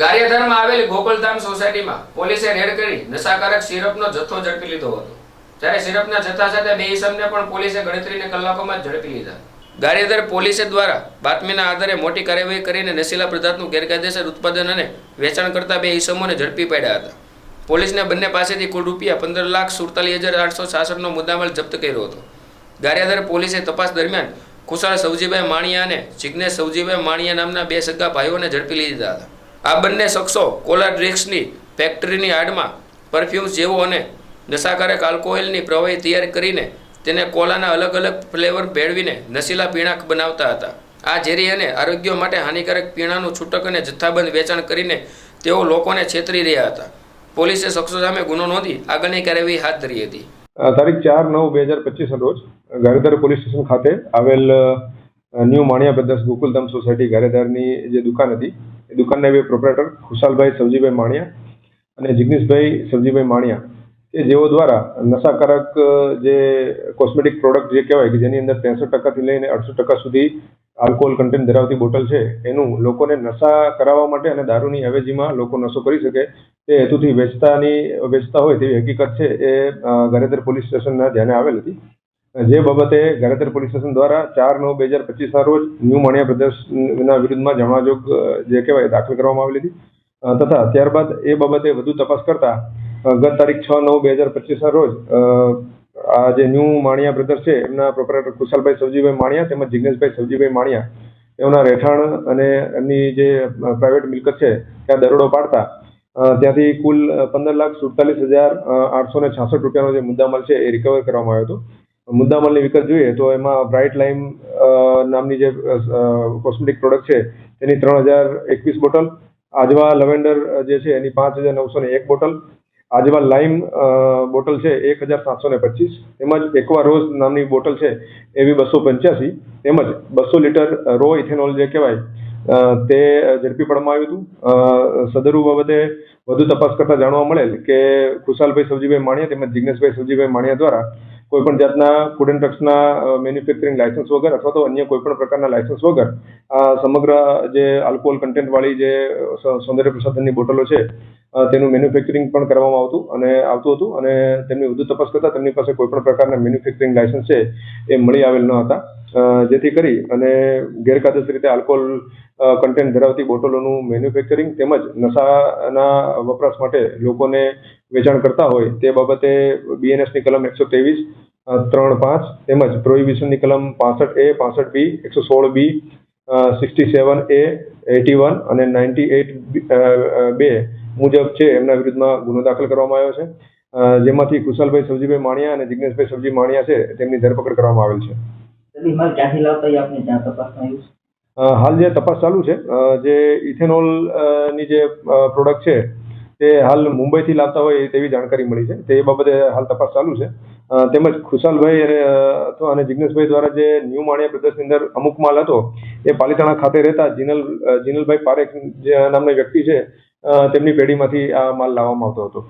ગારિયાધારમાં આવેલી ગોકુલધામ સોસાયટીમાં પોલીસે રેડ કરી નશાકારક સિરપનો જથ્થો ઝડપી લીધો હતો. જ્યારે સિરપના જથ્થા સાથે બે ઇસમને પણ પોલીસે ગણતરીને કલાકોમાં જ ઝડપી લીધા. ગારિયાધાર પોલીસે દ્વારા બાતમીના આધારે મોટી કાર્યવાહી કરીને નશીલા પદાર્થનું ગેરકાયદેસર ઉત્પાદન અને વેચાણ કરતા બે ઇસમોને ઝડપી પાડ્યા હતા. પોલીસને બંને પાસેથી કુલ રૂપિયા પંદર લાખ સુડતાલીસ હજાર આઠસો છાસઠનો મુદ્દામાલ જપ્ત કર્યો હતો. ગારિયાધાર પોલીસે તપાસ દરમિયાન કુશાળ સવજીભાઈ માણિયા અને જિજ્ઞેશ સવજીભાઈ માણિયા નામના બે સગા ભાઈઓને ઝડપી લીધા હતા. આ બંને શખ્સો કોલા ડ્રિંક્સની ફેક્ટરીની આડમાં પરફ્યુમ્સ જેવો અને નશાકારક આલ્કોહોલની પ્રવાહી તૈયાર કરીને તેને કોલાના અલગ અલગ ફ્લેવર ભેળવીને નશીલા પીણા બનાવતા હતા. આ ઝેરી અને આરોગ્ય માટે હાનિકારક પીણાનું છૂટક અને જથ્થાબંધ વેચાણ કરીને તેઓ લોકોને છેતરી રહ્યા હતા. પોલીસે શખ્સો સામે ગુનો નોંધી આગળની કાર્યવાહી હાથ ધરી હતી. તારીખ ચાર નવ બે હજાર પચીસ રોજ ગારિયાધાર પોલીસ સ્ટેશન ખાતે આવેલ new Maniya brothers Gokuldham society ગારેદારની જે દુકાન હતી દુકાનના બે પ્રોપરેટર ખુશાલભાઈ સબજીભાઈ માણિયા અને જિગ્નેશભાઈ સબજીભાઈ માણિયા કે જેઓ દ્વારા નશાકારક જે કોસ્મેટિક પ્રોડક્ટ જે કહેવાય કે જેની અંદર ત્રેસઠ ટકાથી લઈને અડસઠ ટકા સુધી આલ્કોહોલ કન્ટેન્ટ ધરાવતી બોટલ છે એનું લોકોને નશા કરાવવા માટે અને દારૂની અવેજીમાં લોકો નશો કરી શકે તે હેતુથી વેચતાની વેચતા હોય તેવી હકીકત છે એ અ, પોલીસ સ્ટેશનના ધ્યાને આવેલ હતી. જે બાબતે ગારિયાધાર પોલીસ સ્ટેશન દ્વારા ચાર નવ બે હજાર પચીસના રોજ ન્યૂ માણિયા બ્રદર્સના વિરુદ્ધમાં જણાજોગ જે કહેવાય દાખલ કરવામાં આવેલી હતી. તથા ત્યારબાદ એ બાબતે વધુ તપાસ કરતા ગત તારીખ છ નવ બે હજાર પચીસના રોજ આ જે ન્યૂ માણિયા બ્રદર્સ છે, એમના પ્રોપરેટર કુશાલભાઈ સવજીભાઈ માણિયા તેમજ જિગ્નેશભાઈ સવજીભાઈ માણિયા, એમના રહેઠાણ અને એમની જે પ્રાઇવેટ મિલકત છે, ત્યાં દરોડો પાડતા ત્યાંથી કુલ પંદર લાખ સુડતાલીસ હજાર આઠસો ને છાસઠ રૂપિયાનો જે મુદ્દામાલ છે એ રિકવર કરવામાં આવ્યો હતો. મુદ્દામાલની વિગત જોઈએ તો એમાં બ્રાઇટ લાઇમ નામની જે કોસ્મેટિક પ્રોડક્ટ છે, તેની ત્રણ હજાર એકવીસ બોટલ. આજવા લવેન્ડર જે છે, એની પાંચ હજાર નવસો ને એક બોટલ. આજવા લાઇમ બોટલ છે, એક હજાર સાતસો ને પચીસ. તેમજ એકવા રોઝ નામની બોટલ છે એવી બસો પંચ્યાસી. તેમજ બસો લીટર રો ઇથેનોલ જે કહેવાય તે ઝડપી પડવામાં આવ્યું હતું. સદરુ બાબતે વધુ તપાસ કરતા જાણવા મળેલ કે ખુશાલભાઈ સવજીભાઈ માણિયા તેમજ જિગ્નેશભાઈ સવજીભાઈ માણિયા દ્વારા કોઈ પણ જાતના ફૂડ એન્ડ ડ્રગ્સના મેન્યુફેક્ચરિંગ લાયસન્સ વગર અથવા તો અન્ય કોઈ પણ પ્રકારના લાયસન્સ વગર આ સમગ્ર જે આલ્કોહોલ કન્ટેન્ટ વાળી જે સૌંદર્ય પ્રસાધનની બોટલો છે તેનું મેન્યુફેક્ચરિંગ પણ કરવામાં આવતું અને આવતું હતું અને તેમની વધુ તપાસ કરતા તેમની પાસે કોઈ પણ પ્રકારના મેન્યુફેક્ચરિંગ લાયસન્સ છે એ મળી આવેલ ન હતા. જેથી કરી અને ગેરકાયદેસર રીતે આલ્કોહોલ કન્ટેન્ટ ધરાવતી બોટલોનું મેન્યુફેક્ચરિંગ તેમજ નશાના વપરાશ માટે લોકોને વેચાણ કરતા હોય તે બાબતે બીએનએસની કલમ એકસો ત્રેવીસ ત્રણ પાંચ તેમજ પ્રોહિબિશનની કલમ પાસઠ એ, પાસઠ બી એકસો સોળ B sixty seven A eighty one અને નાઇન્ટી એટ બે મુજબ છે એમના વિરુદ્ધમાં ગુનો દાખલ કરવામાં આવ્યો છે. જેમાંથી કુશાલભાઈ સબજીભાઈ માણિયા અને જિગ્નેશભાઈ સબજી માણિયા છે તેમની ધરપકડ કરવામાં આવેલ છે. હાલ જે તપાસ ચાલુ છે જે ઇથેનોલની જે પ્રોડક્ટ છે તે હાલ મુંબઈથી લાવતા હોય તેવી જાણકારી મળી છે. તે બાબતે હાલ તપાસ ચાલુ છે. તેમજ ખુશાલભાઈ અને અથવા અને જિગ્નેશભાઈ દ્વારા જે ન્યૂ માણિયા બ્રદર્સની અંદર અમુક માલ હતો એ પાલીતાણા ખાતે રહેતા જીનલ જીનલભાઈ પારેખ જે નામના વ્યક્તિ છે તેમની પેઢીમાંથી આ માલ લાવવામાં આવતો હતો.